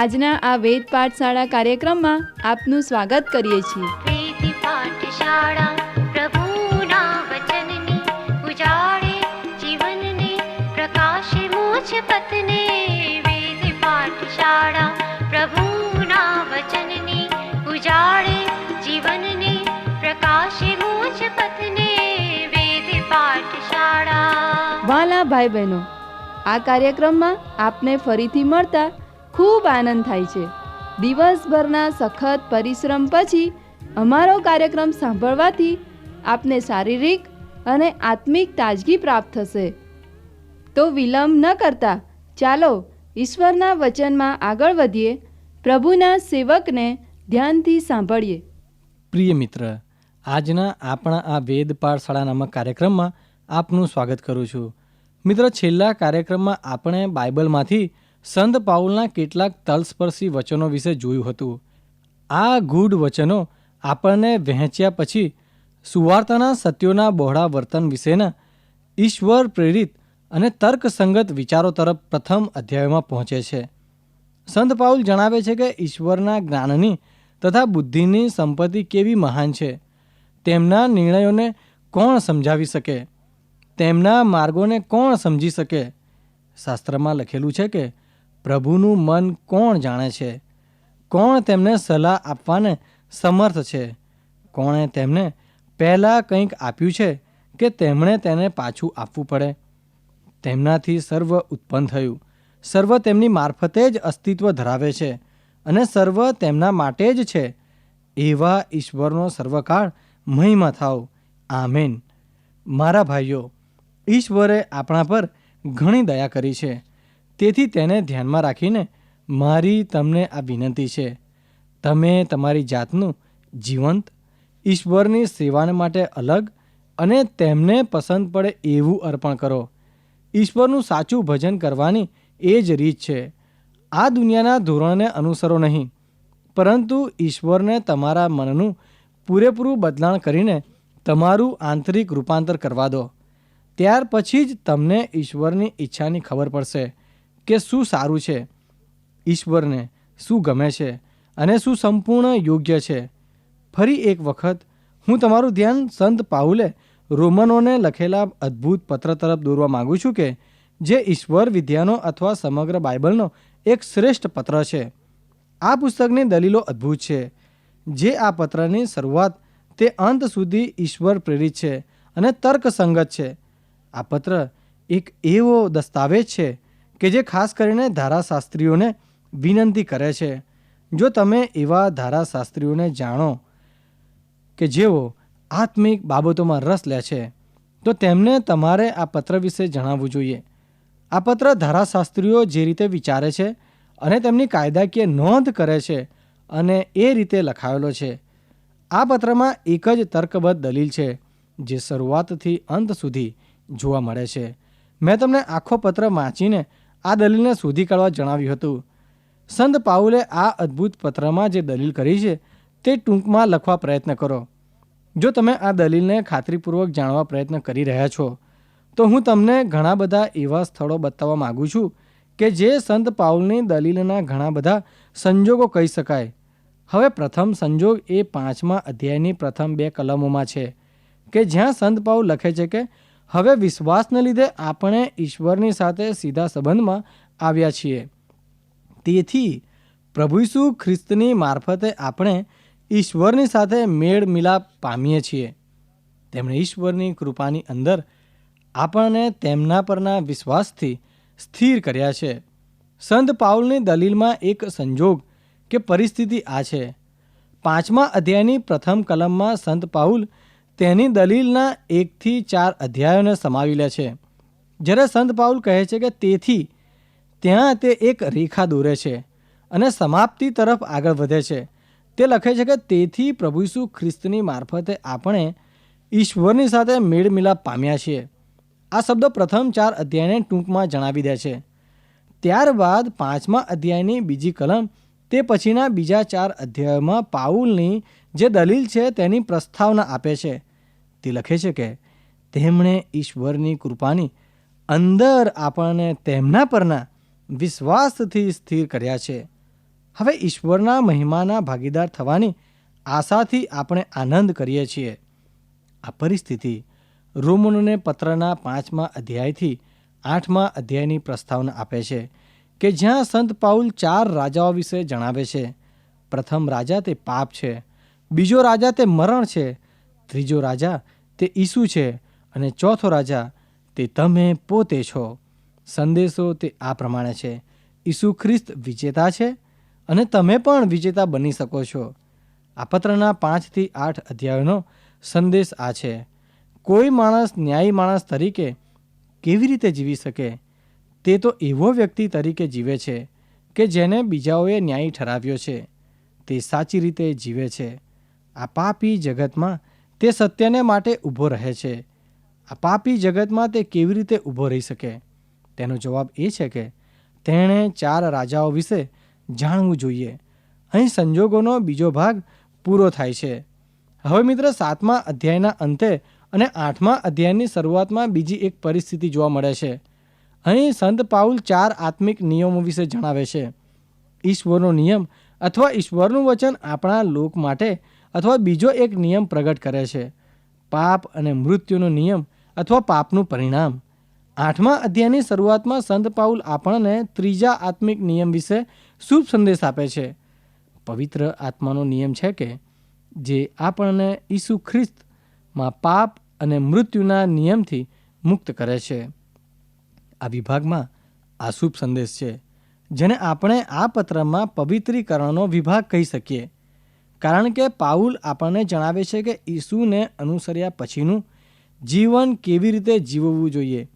આજના આ વેદ પાઠશાળા કાર્યક્રમમાં આપનું સ્વાગત કરીએ છીએ. પ્રીતિ પાઠશાળા પ્રભુના વચનની ઉજાડે જીવનને પ્રકાશે મોજ પથને. વેદ પાઠશાળા પ્રભુના વચનની ઉજાડે જીવનને પ્રકાશે મોજ પથને. વેદ પાઠશાળા વાલા ભાઈ બહેનો આ કાર્યક્રમમાં આપને ફરીથી મળતા ખૂબ આનંદ થાય છે. દિવસભરના સખત પરિશ્રમ પછી અમારો કાર્યક્રમ સાંભળવાથી આપને શારીરિક અને આત્મિક તાજગી પ્રાપ્ત થશે. તો વિલંબ ન કરતા ચાલો ઈશ્વરના વચનમાં આગળ વધીએ. પ્રભુના સેવકને ધ્યાનથી સાંભળીએ. પ્રિય મિત્ર, આજના આપણા આ વેદ પાઠશાળા નામક કાર્યક્રમમાં આપનું સ્વાગત કરું છું. મિત્ર, છેલ્લા કાર્યક્રમમાં આપણે બાઇબલમાંથી સંત પાઉલના કેટલાક તલસ્પર્શી વચનો વિશે જોયું હતું. આ ગૂઢ વચનો આપણને વહેંચ્યા પછી સુવાર્તાના સત્યોના બહોળા વર્તન વિશેના ઈશ્વર પ્રેરિત અને તર્કસંગત વિચારો તરફ પ્રથમ અધ્યાયમાં પહોંચે છે. સંત પાઉલ જણાવે છે કે ઈશ્વરના જ્ઞાનની તથા બુદ્ધિની સંપત્તિ કેવી મહાન છે. તેમના નિર્ણયોને કોણ સમજાવી શકે? તેમના માર્ગોને કોણ સમજી શકે? શાસ્ત્રમાં લખેલું છે કે પ્રભુનું મન કોણ જાણે છે? કોણ તેમને સલાહ આપવાને સમર્થ છે? કોણે તેમને પહેલાં કંઈક આપ્યું છે કે તેમણે તેને પાછું આપવું પડે? તેમનાથી સર્વ ઉત્પન્ન થયું. સર્વ તેમની મારફતે જ અસ્તિત્વ ધરાવે છે અને સર્વ તેમના માટે જ છે. એવા ઈશ્વરનો સર્વકાળ મહિમા થાવ આમેન. મારા ભાઈઓ, ઈશ્વરે આપણા પર ઘણી દયા કરી છે. તેથી તેને ધ્યાનમાં રાખીને મારી તમને આ વિનંતી છે. તમે તમારી જાતનું જીવંત, ઈશ્વરની સેવાને માટે અલગ અને તેમને પસંદ પડે એવું અર્પણ કરો. ઈશ્વરનું સાચું ભજન કરવાની એ જ રીત છે. આ દુનિયાના ધોરણને અનુસરો નહીં, પરંતુ ઈશ્વરને તમારા મનનું પૂરેપૂરું બદલાણ કરીને તમારું આંતરિક રૂપાંતર કરવા દો. ત્યાર પછી જ તમને ઈશ્વરની ઈચ્છાની ખબર પડશે. કે શું સારું છે? ઈશ્વરને શું ગમે છે અને શું સંપૂર્ણ યોગ્ય છે? ફરી એક વખત હું તમારું ધ્યાન સંત પાઉલે રોમનોને લખેલા અદ્ભુત પત્ર તરફ દોરવા માગું છું કે જે ઈશ્વર વિદ્યાનો અથવા સમગ્ર બાઇબલનો એક શ્રેષ્ઠ પત્ર છે. આ પુસ્તકની દલીલો અદ્ભુત છે. જે આ પત્રની શરૂઆત તે અંત સુધી ઈશ્વર પ્રેરિત છે અને તર્કસંગત છે. આ પત્ર એક એવો દસ્તાવેજ છે કે જે ખાસ કરીને ધારાશાસ્ત્રીઓને વિનંતી કરે છે. જો તમે એવા ધારાશાસ્ત્રીઓને જાણો કે જેઓ આત્મિક બાબતોમાં રસ લે છે, તો તેમને તમારે આ પત્ર વિશે જણાવવું જોઈએ. આ પત્ર ધારાશાસ્ત્રીઓ જે રીતે વિચારે છે અને તેમની કાયદાકીય નોંધ કરે છે અને એ રીતે લખાયેલો છે. આ પત્રમાં એક જ તર્કબદ્ધ દલીલ છે, જે શરૂઆતથી અંત સુધી જોવા મળે છે. મેં તમને આખો પત્ર વાંચીને આ દલીલને શોધી કાઢવા જણાવ્યું હતું. સંત પાઉલે આ અદ્ભુત પત્રમાં જે દલીલ કરી છે, તે ટૂંકમાં લખવા પ્રયત્ન કરો. જો તમે આ દલીલને ખાતરીપૂર્વક જાણવા પ્રયત્ન કરી રહ્યા છો, તો હું તમને ઘણા બધા એવા સ્થળો બતાવવા માગું છું કે જે સંત પાઉલની દલીલના ઘણા બધા સંજોગો કહી શકાય. હવે પ્રથમ સંજોગ એ પાંચમા અધ્યાયની પ્રથમ બે કલમોમાં છે, કે જ્યાં સંત પાઉલ લખે છે કે હવે વિશ્વાસને લીધે આપણે ઈશ્વરની સાથે સીધા સંબંધમાં આવ્યા છીએ. તેથી પ્રભુ ઈસુ ખ્રિસ્તની મારફતે આપણે ઈશ્વરની સાથે મેળ મિલાપ પામીએ છીએ. તેમણે ઈશ્વરની કૃપાની અંદર આપણને તેમના પરના વિશ્વાસથી સ્થિર કર્યા છે. સંત પાઉલની દલીલમાં એક સંજોગ કે પરિસ્થિતિ આ છે. પાંચમા અધ્યાયની પ્રથમ કલમમાં સંત પાઉલ તેની દલીલના એકથી ચાર અધ્યાયોને સમાવી લે છે. જ્યારે સંત પાઉલ કહે છે કે તેથી, ત્યાં તે એક રેખા દોરે છે અને સમાપ્તિ તરફ આગળ વધે છે. તે લખે છે કે તેથી પ્રભુ ઈસુ ખ્રિસ્તની મારફતે આપણે ઈશ્વરની સાથે મેળ મિલાપ પામ્યા છીએ. આ શબ્દ પ્રથમ ચાર અધ્યાયને ટૂંકમાં જણાવી દે છે. ત્યારબાદ પાંચમા અધ્યાયની બીજી કલમ તે પછીના બીજા ચાર અધ્યાયોમાં પાઉલની જે દલીલ છે તેની પ્રસ્તાવના આપે છે. તે લખે છે કે તેમણે ઈશ્વરની કૃપાની અંદર આપણને તેમના પરના વિશ્વાસથી સ્થિર કર્યા છે. હવે ઈશ્વરના મહિમાના ભાગીદાર થવાની આશાથી આપણે આનંદ કરીએ છીએ. આ પરિસ્થિતિ રોમનોને પત્રના પાંચમા અધ્યાયથી આઠમા અધ્યાયની પ્રસ્તાવના આપે છે કે જ્યાં સંત પાઉલ ચાર રાજાઓ વિશે જણાવે છે. પ્રથમ રાજા તે પાપ છે. બીજો રાજા તે મરણ છે. ત્રીજો રાજા તે ઈસુ છે અને ચોથો રાજા તે તમે પોતે છો. સંદેશો તે આ પ્રમાણે છે. ઈસુ ખ્રિસ્ત વિજેતા છે અને તમે પણ વિજેતા બની શકો છો. આ પત્રના પાંચથી આઠ અધ્યાયોનો સંદેશ આ છે. કોઈ માણસ ન્યાયી માણસ તરીકે કેવી રીતે જીવી શકે? તે તો એવો વ્યક્તિ તરીકે જીવે છે કે જેને બીજાઓએ ન્યાયી ઠરાવ્યો છે. તે સાચી રીતે જીવે છે. આ પાપી જગતમાં તે સત્યને માટે ઊભો રહે છે. આ પાપી જગતમાં તે કેવી રીતે ઊભો રહી શકે? તેનો જવાબ એ છે કે, તેણે ચાર રાજાઓ વિશે જાણવું જોઈએ. અહીં સંજોગોનો બીજો ભાગ પૂરો થાય છે. હવે મિત્ર, સાતમા અધ્યાયના અંતે અને આઠમા અધ્યાયની શરૂઆતમાં બીજી એક પરિસ્થિતિ જોવા મળે છે. અહીં સંત પાઉલ ચાર આત્મિક નિયમો વિશે જણાવે છે. ઈશ્વરનો નિયમ અથવા ઈશ્વરનું વચન આપણા લોક માટે અથવા બીજો એક નિયમ પ્રગટ કરે છે. પાપ અને મૃત્યુનો નિયમ અથવા પાપનું પરિણામ. આઠમા અધ્યાયની શરૂઆતમાં સંત પાઉલ આપણને ત્રીજા આત્મિક નિયમ વિશે શુભ સંદેશ આપે છે. પવિત્ર આત્માનો નિયમ છે કે, જે આપણને ઈસુ ખ્રિસ્તમાં પાપ અને મૃત્યુના નિયમથી મુક્ત કરે છે. આ વિભાગમાં આ શુભ સંદેશ છે, જેને આપણે આ પત્રમાં પવિત્રીકરણનો વિભાગ કહી શકીએ. કારણ કે પાઉલ આપણને જણાવે છે કે ઈસુને અનુસર્યા પછીનું જીવન કેવી રીતે જીવવું જોઈએ.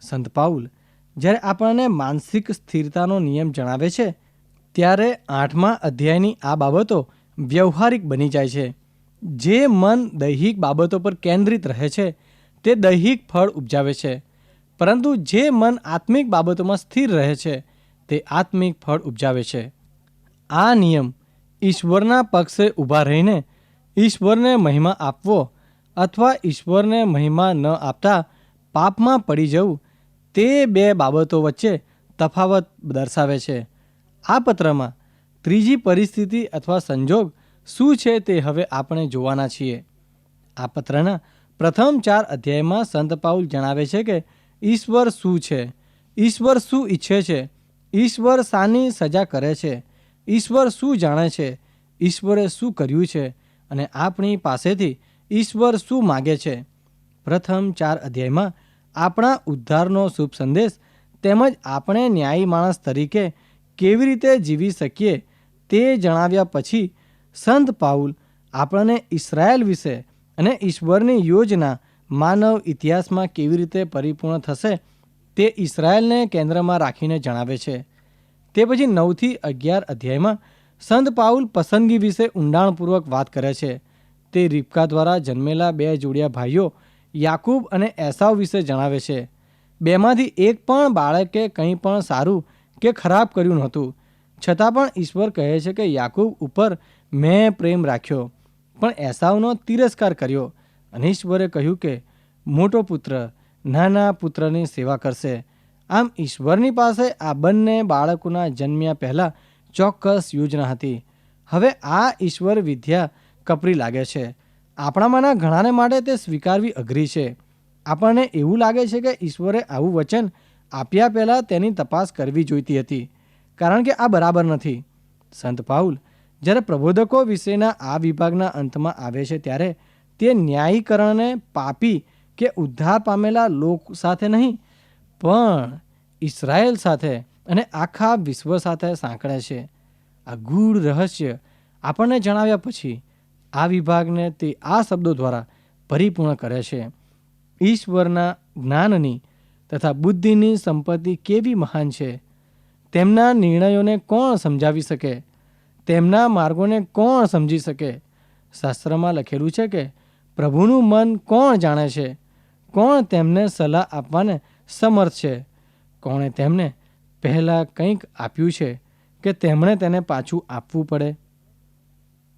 સંત પાઉલ, જ્યારે આપણને માનસિક સ્થિરતાનો નિયમ જણાવે છે, ત્યારે આઠમા અધ્યાયની આ બાબતો વ્યવહારિક બની જાય છે. જે મન દૈહિક બાબતો પર કેન્દ્રિત રહે છે, તે દૈહિક ફળ ઉપજાવે છે. પરંતુ જે મન આત્મિક બાબતોમાં સ્થિર રહે છે, તે આત્મિક ફળ ઉપજાવે છે. આ નિયમ ઈશ્વરના પક્ષે ઊભા રહીને ઈશ્વરને મહિમા આપવો અથવા ઈશ્વરને મહિમા ન આપતા પાપમાં પડી જવું તે બે બાબતો વચ્ચે તફાવત દર્શાવે છે. આ પત્રમાં ત્રીજી પરિસ્થિતિ અથવા સંજોગ શું છે તે હવે આપણે જોવાના છીએ. આ પત્રના પ્રથમ ચાર અધ્યાયમાં સંત પાઉલ જણાવે છે કે ઈશ્વર શું છે? ઈશ્વર શું ઈચ્છે છે? ઈશ્વર શાની સજા કરે છે? ઈશ્વર શું જાણે છે? ઈશ્વરે શું કર્યું છે? અને આપણી પાસેથી ઈશ્વર શું માગે છે? પ્રથમ ચાર અધ્યાયમાં આપણા ઉદ્ધારનો શુભ સંદેશ તેમજ આપણે ન્યાયી માણસ તરીકે કેવી રીતે જીવી શકીએ તે જણાવ્યા પછી સંત પાઉલ આપણને ઇસરાયલ વિશે અને ઈશ્વરની યોજના માનવ ઇતિહાસમાં કેવી રીતે પરિપૂર્ણ થશે તે ઇસરાયલને કેન્દ્રમાં રાખીને જણાવે છે. તે પછી નવથી અગિયાર અધ્યાયમાં સંત પાઉલ પસંદગી વિશે ઊંડાણપૂર્વક વાત કરે છે. તે રીપકા દ્વારા જન્મેલા બે જોડિયા ભાઈઓ યાકૂબ અને એસાવ વિશે જણાવે છે. બેમાંથી એક પણ બાળકે કંઈ પણ સારું કે ખરાબ કર્યું નહોતું. છતાં પણ ઈશ્વર કહે છે કે યાકૂબ ઉપર મેં પ્રેમ રાખ્યો, પણ એસાવનો તિરસ્કાર કર્યો અને ઈશ્વરે કહ્યું કે મોટો પુત્ર, નાના પુત્રની સેવા કરશે. આમ ઈશ્વરની પાસે આ બંને બાળકોના જન્મ્યા પહેલાં ચોક્કસ યોજના હતી. હવે આ ઈશ્વર વિદ્યા કપરી લાગે છે. આપણામાંના ઘણાને માટે તે સ્વીકારવી અઘરી છે. આપણને એવું લાગે છે કે ઈશ્વરે આવું વચન આપ્યા પહેલાં તેની તપાસ કરવી જોઈતી હતી, કારણ કે આ બરાબર નથી. સંત પાઉલ જ્યારે પ્રબોધકો વિશેના આ વિભાગના અંતમાં આવે છે ત્યારે તે ન્યાયીકરણને પાપી કે ઉદ્ધાર પામેલા લોક સાથે નહીં પણ ઇસરાયેલ સાથે અને આખા વિશ્વ સાથે સાંકળે છે. આ ગૂઢ રહસ્ય આપણને જણાવ્યા પછી આ વિભાગને તે આ શબ્દો દ્વારા પરિપૂર્ણ કરે છે. ઈશ્વરના જ્ઞાનની તથા બુદ્ધિની સંપત્તિ કેવી મહાન છે? તેમના નિર્ણયોને કોણ સમજાવી શકે? તેમના માર્ગોને કોણ સમજી શકે? શાસ્ત્રમાં લખેલું છે કે પ્રભુનું મન કોણ જાણે છે? કોણ તેમને સલાહ આપવાને સમર્થ છે. કોણે તેમને પહેલાં કંઈક આપ્યું છે કે તેમણે તેને પાછું આપવું પડે?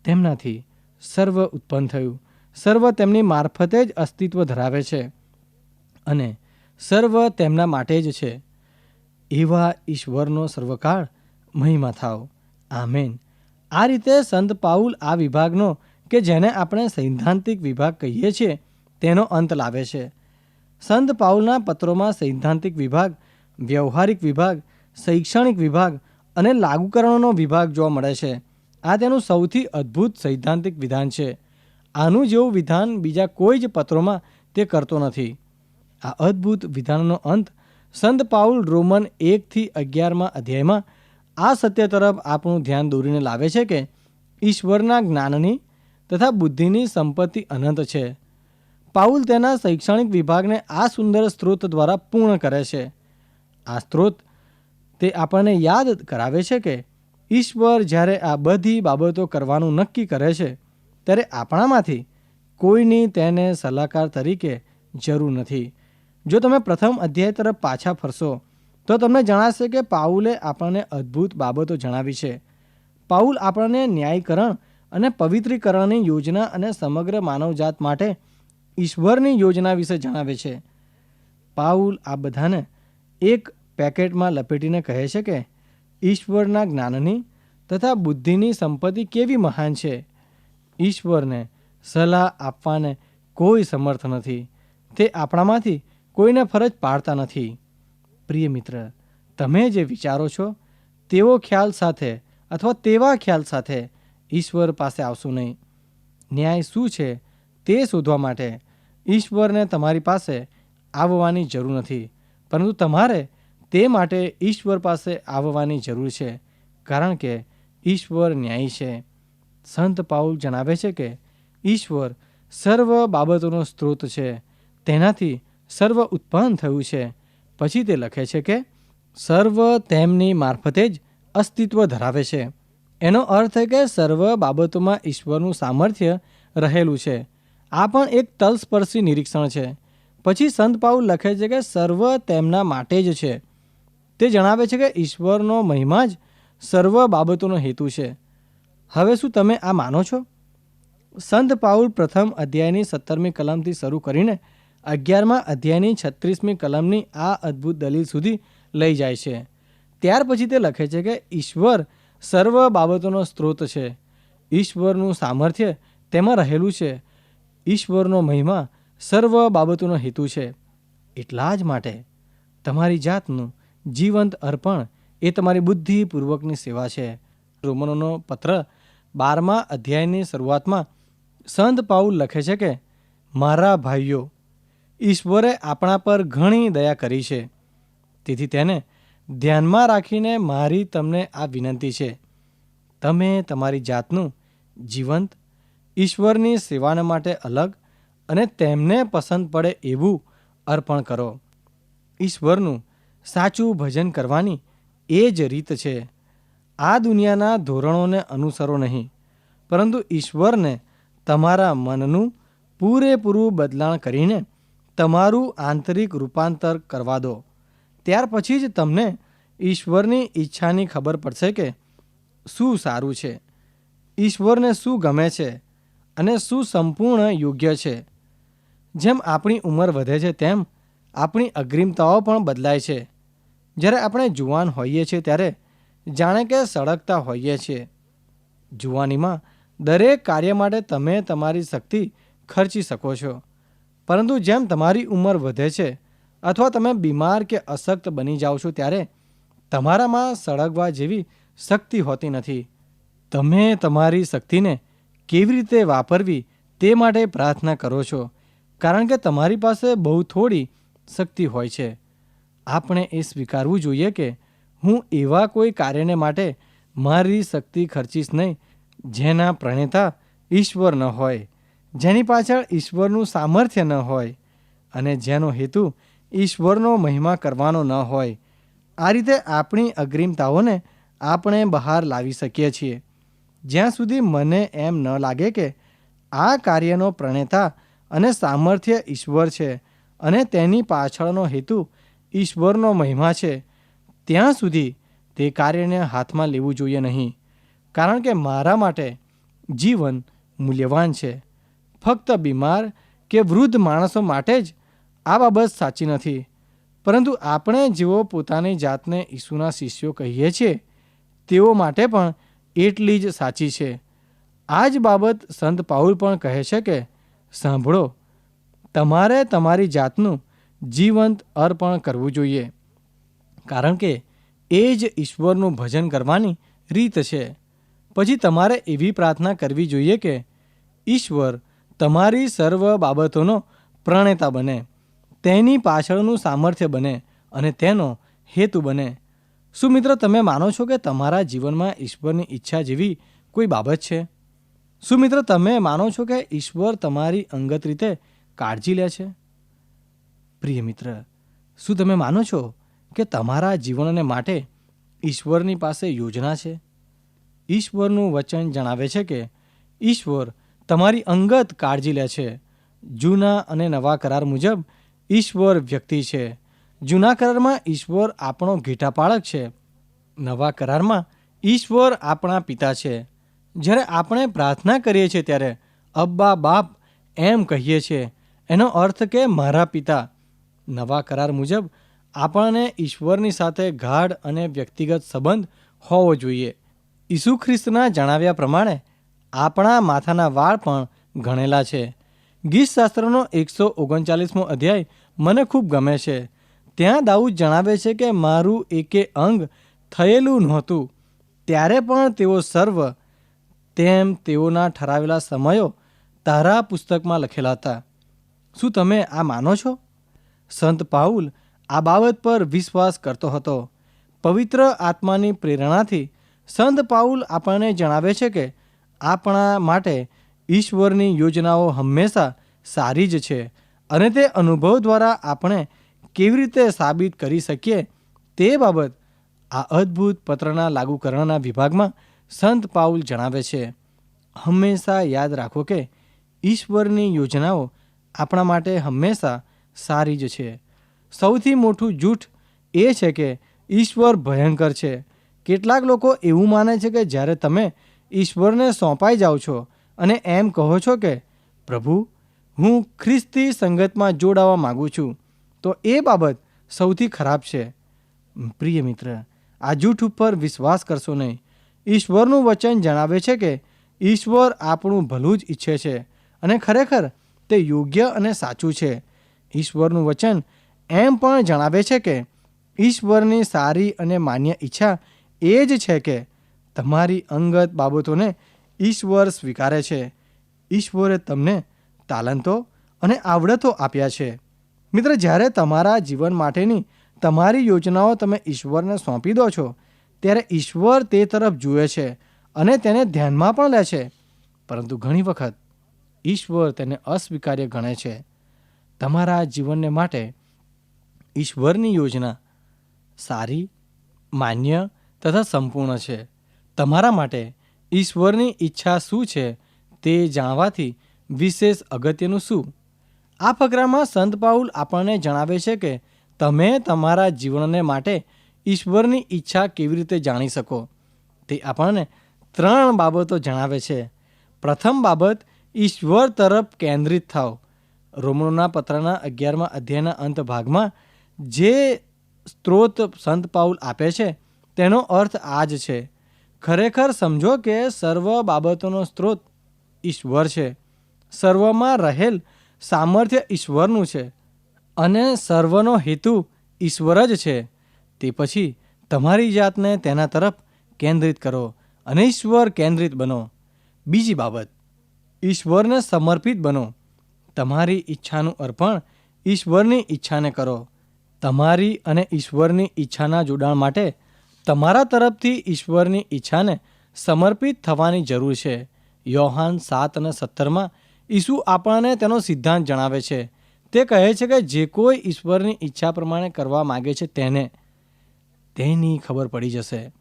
તેમનાથી સર્વ ઉત્પન્ન થયું. સર્વ તેમની મારફતે જ અસ્તિત્વ ધરાવે છે અને સર્વ તેમના માટે જ છે. એવા ઈશ્વરનો સર્વકાળ મહિમા થાવ આમેન. આ રીતે સંત પાઉલ આ વિભાગનો કે જેને આપણે સૈદ્ધાંતિક વિભાગ કહીએ છીએ તેનો અંત લાવે છે. સંત પાઉલના પત્રોમાં સૈદ્ધાંતિક વિભાગ, વ્યવહારિક વિભાગ, શૈક્ષણિક વિભાગ અને લાગુકરણોનો વિભાગ જોવા મળે છે. આ તેનું સૌથી અદ્ભુત સૈદ્ધાંતિક વિધાન છે. આનું જેવું વિધાન બીજા કોઈ જ પત્રોમાં તે કરતો નથી. આ અદ્ભુત વિધાનનો અંત સંત પાઉલ રોમન એકથી અગિયારમાં અધ્યાયમાં આ સત્ય તરફ આપણું ધ્યાન દોરીને લાવે છે કે ઈશ્વરના જ્ઞાનની તથા બુદ્ધિની સંપત્તિ અનંત છે. પાઉલ તેના શૈક્ષણિક વિભાગને આ સુંદર સ્ત્રોત દ્વારા પૂર્ણ કરે છે. આ સ્ત્રોત તે આપણને યાદ કરાવે છે કે ઈશ્વર જ્યારે આ બધી બાબતો કરવાનું નક્કી કરે છે, ત્યારે આપણામાંથી કોઈની તેને સલાહકાર તરીકે જરૂર નથી. જો તમે પ્રથમ અધ્યાય તરફ પાછા ફરશો, તો તમને જણાશે કે પાઉલે આપણને અદ્ભુત બાબતો જણાવી છે. પાઉલ આપણને ન્યાયકરણ અને પવિત્રીકરણની યોજના અને સમગ્ર માનવજાત માટે ઈશ્વરની યોજના વિશે જણાવે છે. પાઉલ આ બધાને એક પેકેટમાં લપેટીને કહે છે કે, ઈશ્વરના જ્ઞાનની તથા બુદ્ધિની સંપત્તિ કેવી મહાન છે? ઈશ્વરને સલાહ આપવાને કોઈ સમર્થ નથી. તે આપણામાંથી કોઈને ફરજ પાડતા નથી. પ્રિય મિત્ર, તમે જે વિચારો છો, તેવો ખ્યાલ સાથે અથવા તેવા ખ્યાલ સાથે ઈશ્વર પાસે આવશું નહીં. ન્યાય શું છે તે શોધવા માટે ઈશ્વરને તમારી પાસે આવવાની જરૂર નથી. પરંતુ તમારે તે માટે ઈશ્વર પાસે આવવાની જરૂર છે, કારણ કે ઈશ્વર ન્યાયી છે. સંત પાઉલ જણાવે છે કે ઈશ્વર સર્વ બાબતોનો સ્ત્રોત છે, તેનાથી સર્વ ઉત્પન્ન થયું છે. પછી તે લખે છે કે સર્વ તેમની મારફતે જ અસ્તિત્વ ધરાવે છે. એનો અર્થ કે સર્વ બાબતોમાં ઈશ્વરનું સામર્થ્ય રહેલું છે. આ પણ એક તલસ્પર્શી નિરીક્ષણ છે. પછી સંત પાઉલ લખે છે કે સર્વ તેમના માટે જ છે. તે જણાવે છે કે ઈશ્વરનો મહિમા જ સર્વ બાબતોનો હેતુ છે. હવે શું તમે આ માનો છો? સંત પાઉલ પ્રથમ અધ્યાયની સત્તરમી કલમથી શરૂ કરીને અગિયારમાં અધ્યાયની છત્રીસમી કલમની આ અદ્ભુત દલીલ સુધી લઈ જાય છે. ત્યાર પછી તે લખે છે કે ઈશ્વર સર્વ બાબતોનો સ્ત્રોત છે. ઈશ્વરનું સામર્થ્ય તેમાં રહેલું છે. ઈશ્વરનો મહિમા સર્વ બાબતોનો હેતુ છે. એટલા જ માટે તમારી જાતનું જીવંત અર્પણ એ તમારી બુદ્ધિપૂર્વકની સેવા છે. રોમનોનો પત્ર બારમા અધ્યાયની શરૂઆતમાં સંત પાઉલ લખે છે કે, મારા ભાઈઓ, ઈશ્વરે આપણા પર ઘણી દયા કરી છે. તેથી તેને ધ્યાનમાં રાખીને મારી તમને આ વિનંતી છે. તમે તમારી જાતનું જીવંત ઈશ્વરની સેવાને માટે અલગ અને તેમને પસંદ પડે એવું અર્પણ કરો. ઈશ્વરનું સાચું ભજન કરવાની એ જ રીત છે. આ દુનિયાના ધોરણોને અનુસરો નહીં, પરંતુ ઈશ્વરને તમારા મનનું પૂરેપૂરું બદલાણ કરીને તમારું આંતરિક રૂપાંતર કરવા દો. ત્યાર પછી જ તમને ઈશ્વરની ઈચ્છાની ખબર પડશે કે શું સારું છે. ઈશ્વરને શું ગમે છે. અને શું સંપૂર્ણ યોગ્ય છે. જેમ આપણી ઉંમર વધે છે, તેમ આપણી અગ્રિમતાઓ પણ બદલાય છે. જ્યારે આપણે જુવાન હોઈએ છીએ, ત્યારે જાણે કે સળગતા હોઈએ છીએ. જુવાનીમાં દરેક કાર્ય માટે તમે તમારી શક્તિ ખર્ચી શકો છો. પરંતુ જેમ તમારી ઉંમર વધે છે અથવા તમે બીમાર કે અશક્ત બની જાઓ છો, ત્યારે તમારામાં સળગવા જેવી શક્તિ હોતી નથી. તમે તમારી શક્તિને કેવી રીતે વાપરવી તે માટે પ્રાર્થના કરો છો? કારણ કે તમારી પાસે બહુ થોડી શક્તિ હોય છે. આપણે એ સ્વીકારવું જોઈએ કે હું એવા કોઈ કાર્યને માટે મારી શક્તિ ખર્ચીશ નહીં, જેના પ્રણેતા ઈશ્વર ન હોય, જેની પાછળ ઈશ્વરનું સામર્થ્ય ન હોય અને જેનો હેતુ ઈશ્વરનો મહિમા કરવાનો ન હોય. આ રીતે આપણી અગ્રિમતાઓને આપણે બહાર લાવી શકીએ છીએ. જ્યાં સુધી મને એમ ન લાગે કે આ કાર્યનો પ્રણેતા અને સામર્થ્ય ઈશ્વર છે અને તેની પાછળનો હેતુ ઈશ્વરનો મહિમા છે, ત્યાં સુધી તે કાર્યને હાથમાં લેવું જોઈએ નહીં, કારણ કે મારા માટે જીવન મૂલ્યવાન છે. ફક્ત બીમાર કે વૃદ્ધ માણસો માટે જ આ બાબત સાચી નથી, પરંતુ આપણે જેઓ પોતાની જાતને ઈસુના શિષ્યો કહીએ છીએ, તેઓ માટે પણ એટલી જ સાચી છે. આ જ બાબત સંત પાઉલ પણ કહે છે કે, સાંભળો, તમારે તમારી જાતનું જીવંત અર્પણ કરવું જોઈએ. કારણ કે એ જ ઈશ્વરનું ભજન કરવાની રીત છે. પછી તમારે એવી પ્રાર્થના કરવી જોઈએ કે, ઈશ્વર, તમારી સર્વ બાબતોનો પ્રણેતા બને. તેની પાછળનું સામર્થ્ય બને અને તેનો હેતુ બને. શું મિત્ર, તમે માનો છો કે તમારા જીવનમાં ઈશ્વરની ઈચ્છા જેવી કોઈ બાબત છે? શું મિત્ર, તમે માનો છો કે ઈશ્વર તમારી અંગત રીતે કાળજી લે છે? પ્રિય મિત્ર, શું તમે માનો છો કે તમારા જીવનને માટે ઈશ્વરની પાસે યોજના છે? ઈશ્વરનું વચન જણાવે છે કે ઈશ્વર તમારી અંગત કાળજી લે છે. જૂના અને નવા કરાર મુજબ ઈશ્વર વ્યક્તિ છે. જૂના કરારમાં ઈશ્વર આપણો ઘેટાપાળક છે. નવા કરારમાં ઈશ્વર આપણા પિતા છે. જ્યારે આપણે પ્રાર્થના કરીએ છીએ ત્યારે અબ્બા બાપ એમ કહીએ છીએ, એનો અર્થ કે મારા પિતા. નવા કરાર મુજબ આપણને ઈશ્વરની સાથે ગાઢ અને વ્યક્તિગત સંબંધ હોવો જોઈએ. ઈસુ ખ્રિસ્તના જણાવ્યા પ્રમાણે આપણા માથાના વાળ પણ ગણેલા છે. ગીત શાસ્ત્રનો એકસો ઓગણચાલીસમો અધ્યાય મને ખૂબ ગમે છે. ત્યાં દાઉદ જણાવે છે કે મારું એકે અંગ થયેલું નહોતું. ત્યારે પણ તેઓ સર્વ તેમ તેઓના ઠરાવેલા સમયો તારા પુસ્તકમાં લખેલા હતા. શું તમે આ માનો છો? સંત પાઉલ આ બાબત પર વિશ્વાસ કરતો હતો. પવિત્ર આત્માની પ્રેરણાથી સંત પાઉલ આપણને જણાવે છે કે આપણા માટે ઈશ્વરની યોજનાઓ હંમેશા સારી જ છે અને તે અનુભવ દ્વારા આપણે કેવી રીતે સાબિત કરી શકીએ તે બાબત આ અદ્ભુત પત્રના લાગુકરણના વિભાગમાં સંત પાઉલ જણાવે છે. હંમેશા યાદ રાખો કે ઈશ્વરની યોજનાઓ આપણા માટે હંમેશા સારી જ છે. સૌથી મોટું જૂઠ એ છે કે ઈશ્વર ભયંકર છે. કેટલાક લોકો એવું માને છે કે જ્યારે તમે ઈશ્વરને સોંપાઈ જાઓ છો અને એમ કહો છો કે, પ્રભુ, હું ખ્રિસ્તી સંગતમાં જોડાવા માગું છું. તો એ બાબત સૌથી ખરાબ છે. પ્રિય મિત્ર, આ જૂઠ ઉપર વિશ્વાસ કરશો નહીં. ઈશ્વરનું વચન જણાવે છે કે ઈશ્વર આપણું ભલું જ ઈચ્છે છે અને ખરેખર તે યોગ્ય અને સાચું છે. ઈશ્વરનું વચન એમ પણ જણાવે છે કે ઈશ્વરની સારી અને માન્ય ઈચ્છા એ જ છે કે તમારી અંગત બાબતોને ઈશ્વર સ્વીકારે છે. ઈશ્વરે તમને તાલંતો અને આવડતો આપ્યા છે. મિત્ર, જ્યારે તમારા જીવન માટેની તમારી યોજનાઓ તમે ઈશ્વરને સોંપી દો છો, ત્યારે ઈશ્વર તે તરફ જુએ છે અને તેને ધ્યાનમાં પણ લે છે. પરંતુ ઘણી વખત ઈશ્વર તેને અસ્વીકાર્ય ગણે છે. તમારા જીવનને માટે ઈશ્વરની યોજના સારી, માન્ય તથા સંપૂર્ણ છે. તમારા માટે ઈશ્વરની ઈચ્છા શું છે તે જાણવાથી વિશેષ અગત્યનું શું? આ ફકરામાં સંત પાઉલ આપણને જણાવે છે કે તમે તમારા જીવનને માટે ઈશ્વરની ઈચ્છા કેવી રીતે જાણી શકો? તે આપણને ત્રણ બાબતો જણાવે છે. પ્રથમ બાબત, ઈશ્વર તરફ કેન્દ્રિત થાવ રોમણોના પત્રના અગિયારમાં અધ્યાયના અંત ભાગમાં જે સ્ત્રોત સંત પાઉલ આપે છે, તેનો અર્થ આ જ છે. ખરેખર સમજો કે સર્વ બાબતોનો સ્ત્રોત ઈશ્વર છે. સર્વમાં રહેલ સામર્થ્ય ઈશ્વરનું છે અને સર્વનો હેતુ ઈશ્વર જ છે. તે પછી તમારી જાતને તેના તરફ કેન્દ્રિત કરો અને ઈશ્વર કેન્દ્રિત બનો. બીજી બાબત, ઈશ્વરને સમર્પિત બનો. તમારી ઈચ્છાનું અર્પણ ઈશ્વરની ઈચ્છાને કરો. તમારી અને ઈશ્વરની ઈચ્છાના જોડાણ માટે તમારા તરફથી ઈશ્વરની ઈચ્છાને સમર્પિત થવાની જરૂર છે. યોહાન સાત અને સત્તરમાં ઈસુ આપણને તેનો સિદ્ધાંત જણાવે છે. તે કહે છે કે જે કોઈ ઈશ્વરની ઈચ્છા પ્રમાણે કરવા માગે છે તેને તેની ખબર પડી જશે.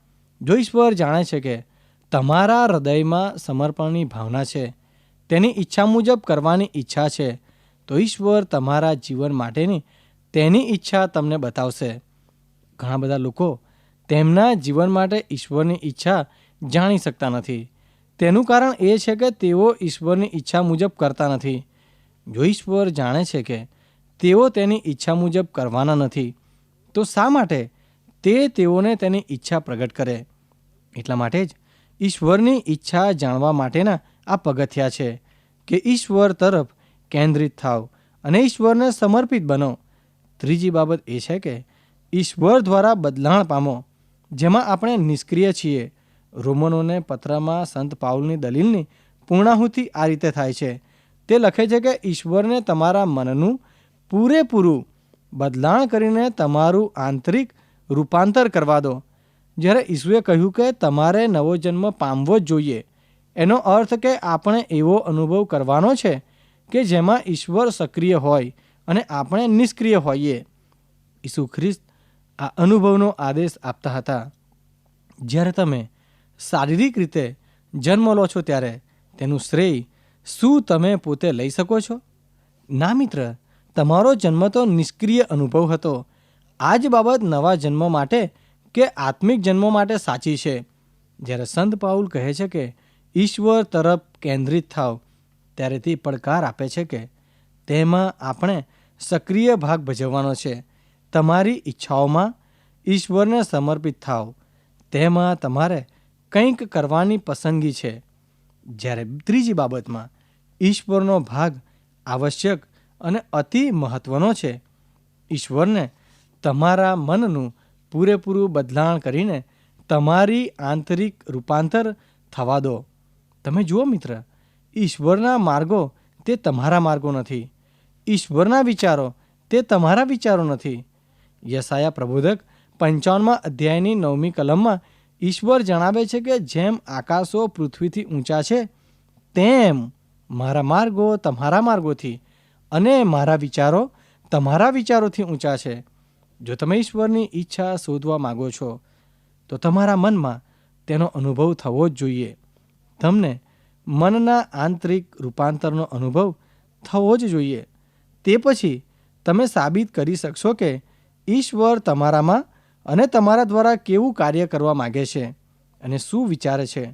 જો ઈશ્વર જાણે છે કે તમારા હૃદયમાં સમર્પણની ભાવના છે, તેની ઈચ્છા મુજબ કરવાની ઈચ્છા છે, તો ઈશ્વર તમારા જીવન માટેની તેની ઈચ્છા તમને બતાવશે. ઘણા બધા લોકો તેમના જીવન માટે ઈશ્વરની ઈચ્છા જાણી શકતા નથી. તેનું કારણ એ છે કે તેઓ ઈશ્વરની ઈચ્છા મુજબ કરતા નથી. જો ઈશ્વર જાણે છે કે તેઓ તેની ઈચ્છા મુજબ કરવાના નથી, તો શા માટે તે તેઓને તેની ઈચ્છા પ્રગટ કરે? એટલા માટે જ ઈશ્વરની ઈચ્છા જાણવા માટેના આ પગથિયા છે કે ઈશ્વર તરફ કેન્દ્રિત થાવ અને ઈશ્વરને સમર્પિત બનો. ત્રીજી બાબત એ છે કે ઈશ્વર દ્વારા બદલાણ પામો, જેમાં આપણે નિષ્ક્રિય છીએ રોમનોને પત્રમાં સંત પાઉલની દલીલની પૂર્ણાહુતિ આ રીતે થાય છે. તે લખે છે કે ઈશ્વરને તમારા મનનું પૂરેપૂરું બદલાણ કરીને તમારું આંતરિક રૂપાંતર કરવા દો. જ્યારે ઈસુએ કહ્યું કે તમારે નવો જન્મ પામવો જ જોઈએ, એનો અર્થ કે આપણે એવો અનુભવ કરવાનો છે કે જેમાં ઈશ્વર સક્રિય હોય અને આપણે નિષ્ક્રિય હોઈએ. ઈસુ ખ્રિસ્ત આ અનુભવનો આદેશ આપતા હતા. જ્યારે તમે શારીરિક રીતે જન્મ લો છો ત્યારે તેનું શ્રેય શું તમે પોતે લઈ શકો છો? ના મિત્ર, તમારો જન્મ તો નિષ્ક્રિય અનુભવ હતો. આ જ બાબત નવા જન્મ માટે કે આત્મિક જન્મ માટે સાચી છે? જ્યારે સંત પાઉલ કહે છે કે, ઈશ્વર તરફ કેન્દ્રિત થાવ ત્યારે તે પડકાર આપે છે કે તેમાં આપણે સક્રિય ભાગ ભજવવાનો છે. તમારી ઈચ્છાઓમાં ઈશ્વરને સમર્પિત થાવ. તેમાં તમારે કંઈક કરવાની પસંદગી છે. જ્યારે ત્રીજી બાબતમાં ઈશ્વરનો ભાગ આવશ્યક અને અતિ મહત્વનો છે. ઈશ્વરને તમારા મનનું પૂરેપૂરું બદલાણ કરીને તમારી આંતરિક રૂપાંતર થવા દો. તમે જુઓ મિત્ર, ઈશ્વરના માર્ગો તે તમારા માર્ગો નથી. ઈશ્વરના વિચારો તે તમારા વિચારો નથી. યસાયા પ્રબોધક પંચાવનમાં અધ્યાયની નવમી કલમમાં ઈશ્વર જણાવે છે કે જેમ આકાશો પૃથ્વીથી ઊંચા છે, તેમ મારા માર્ગો તમારા માર્ગોથી અને મારા વિચારો તમારા વિચારોથી ઊંચા છે. જો તમે ઈશ્વરની ઈચ્છા શોધવા માગો છો, તો તમારા મનમાં તેનો અનુભવ થવો જ જોઈએ. તમને મનના આંતરિક રૂપાંતરનો અનુભવ થવો જ જોઈએ. તે પછી તમે સાબિત કરી શકશો કે ઈશ્વર તમારામાં અને તમારા દ્વારા કેવું કાર્ય કરવા માગે છે અને શું વિચારે છે?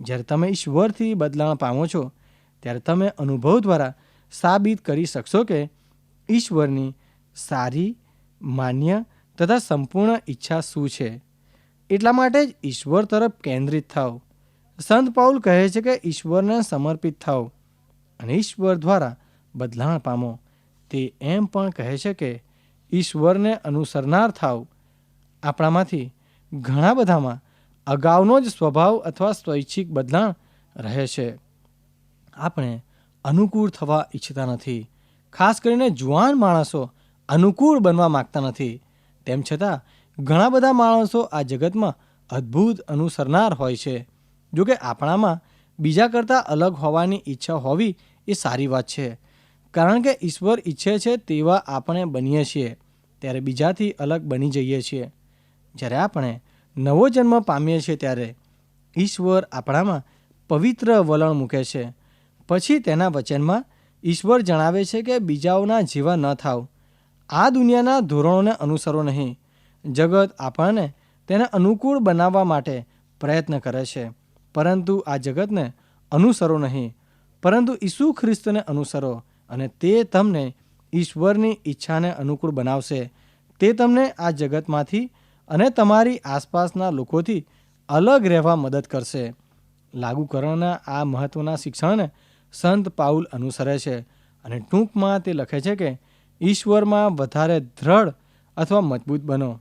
જ્યારે તમે ઈશ્વરથી બદલાણ પામો છો, ત્યારે તમે અનુભવ દ્વારા સાબિત કરી શકશો કે ઈશ્વરની સારી, માન્ય તથા સંપૂર્ણ ઈચ્છા શું છે. એટલા માટે જ ઈશ્વર તરફ કેન્દ્રિત થાવ સંત પાઉલ કહે છે કે ઈશ્વરને સમર્પિત થાવ અને ઈશ્વર દ્વારા બદલાણ પામો. તે એમ પણ કહે છે કે ઈશ્વરને અનુસરનાર થાવ આપણામાંથી ઘણા બધામાં અગાઉનો જ સ્વભાવ અથવા સ્વૈચ્છિક બદલાણ રહે છે. આપણે અનુકૂળ થવા ઈચ્છતા નથી. ખાસ કરીને જુવાન માણસો અનુકૂળ બનવા માગતા નથી. તેમ છતાં, ઘણા બધા માણસો આ જગતમાં અદ્ભુત અનુસરનાર હોય છે. જોકે આપણામાં બીજા કરતાં અલગ હોવાની ઈચ્છા હોવી એ સારી વાત છે. કારણ કે ઈશ્વર ઈચ્છે છે તેવા આપણે બનીએ છીએ. ત્યારે બીજાથી અલગ બની જઈએ છીએ. જ્યારે આપણે નવો જન્મ પામીએ છીએ ત્યારે ઈશ્વર આપણામાં પવિત્ર વલણ મૂકે છે. પછી તેના વચનમાં ઈશ્વર જણાવે છે કે બીજાઓના જેવા ન થાવ. આ દુનિયાના ધોરણોને અનુસરો નહીં. જગત આપણને તેને અનુકૂળ બનાવવા માટે પ્રયત્ન કરે છે. પરંતુ આ જગતને અનુસરો નહીં. પરંતુ ઈસુ ખ્રિસ્તને અનુસરો અને તે તમને ઈશ્વરની ઈચ્છાને અનુકૂળ બનાવશે. તે તમને આ જગતમાંથી અને તમારી આસપાસના લોકોથી અલગ રહેવા મદદ કરશે. લાગુ કરવાના આ મહત્ત્વના શિક્ષણને સંત પાઉલ અનુસરે છે અને ટૂંકમાં તે લખે છે કે, ઈશ્વરમાં વધારે દ્રઢ અથવા મજબૂત બનો.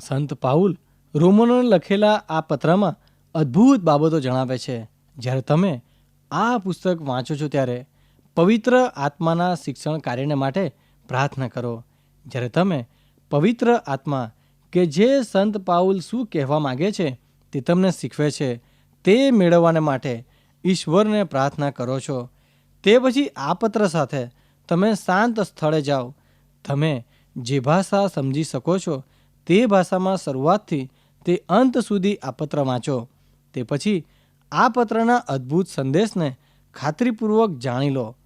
સંત પાઉલ રોમનોને લખેલા આ પત્રમાં અદ્ભુત બાબતો જણાવે છે. જ્યારે તમે આ પુસ્તક વાંચો છો ત્યારે પવિત્ર આત્માના શિક્ષણ કાર્યને માટે પ્રાર્થના કરો. જ્યારે તમે પવિત્ર આત્મા કે જે સંત પાઉલ શું કહેવા માગે છે તે તમને શીખવે છે. તે મેળવવાને માટે ઈશ્વરને પ્રાર્થના કરો છો. તે પછી આ પત્ર સાથે તમે શાંત સ્થળે જાઓ. તમે જે ભાષા સમજી શકો છો તે ભાષામાં શરૂઆતથી તે અંત સુધી આ પત્ર વાંચો. તે પછી આ પત્રના અદ્ભુત સંદેશને ખાતરીપૂર્વક જાણી લો.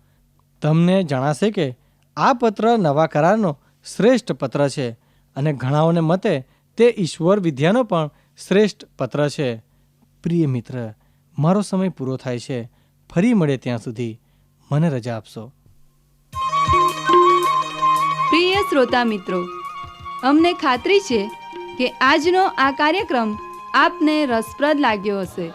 તમને જણાશે કે આ પત્ર નવા કરારનો શ્રેષ્ઠ પત્ર છે. અને ઘણાઓને મતે તે ઈશ્વર વિદ્યાનો પણ શ્રેષ્ઠ પત્ર છે. પ્રિય મિત્ર, મારો સમય પૂરો થાય છે. ફરી મળે ત્યાં સુધી. મને રજા આપશો. પ્રિય શ્રોતા મિત્રો, અમને ખાતરી છે કે આજનો આ કાર્યક્રમ આપને રસપ્રદ લાગ્યો હશે.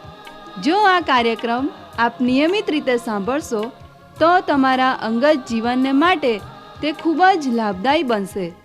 જો આ કાર્યક્રમ આપ નિયમિત રીતે સાંભળશો, તો તમારા અંગત જીવનને માટે તે ખૂબ જ લાભદાયી બનશે.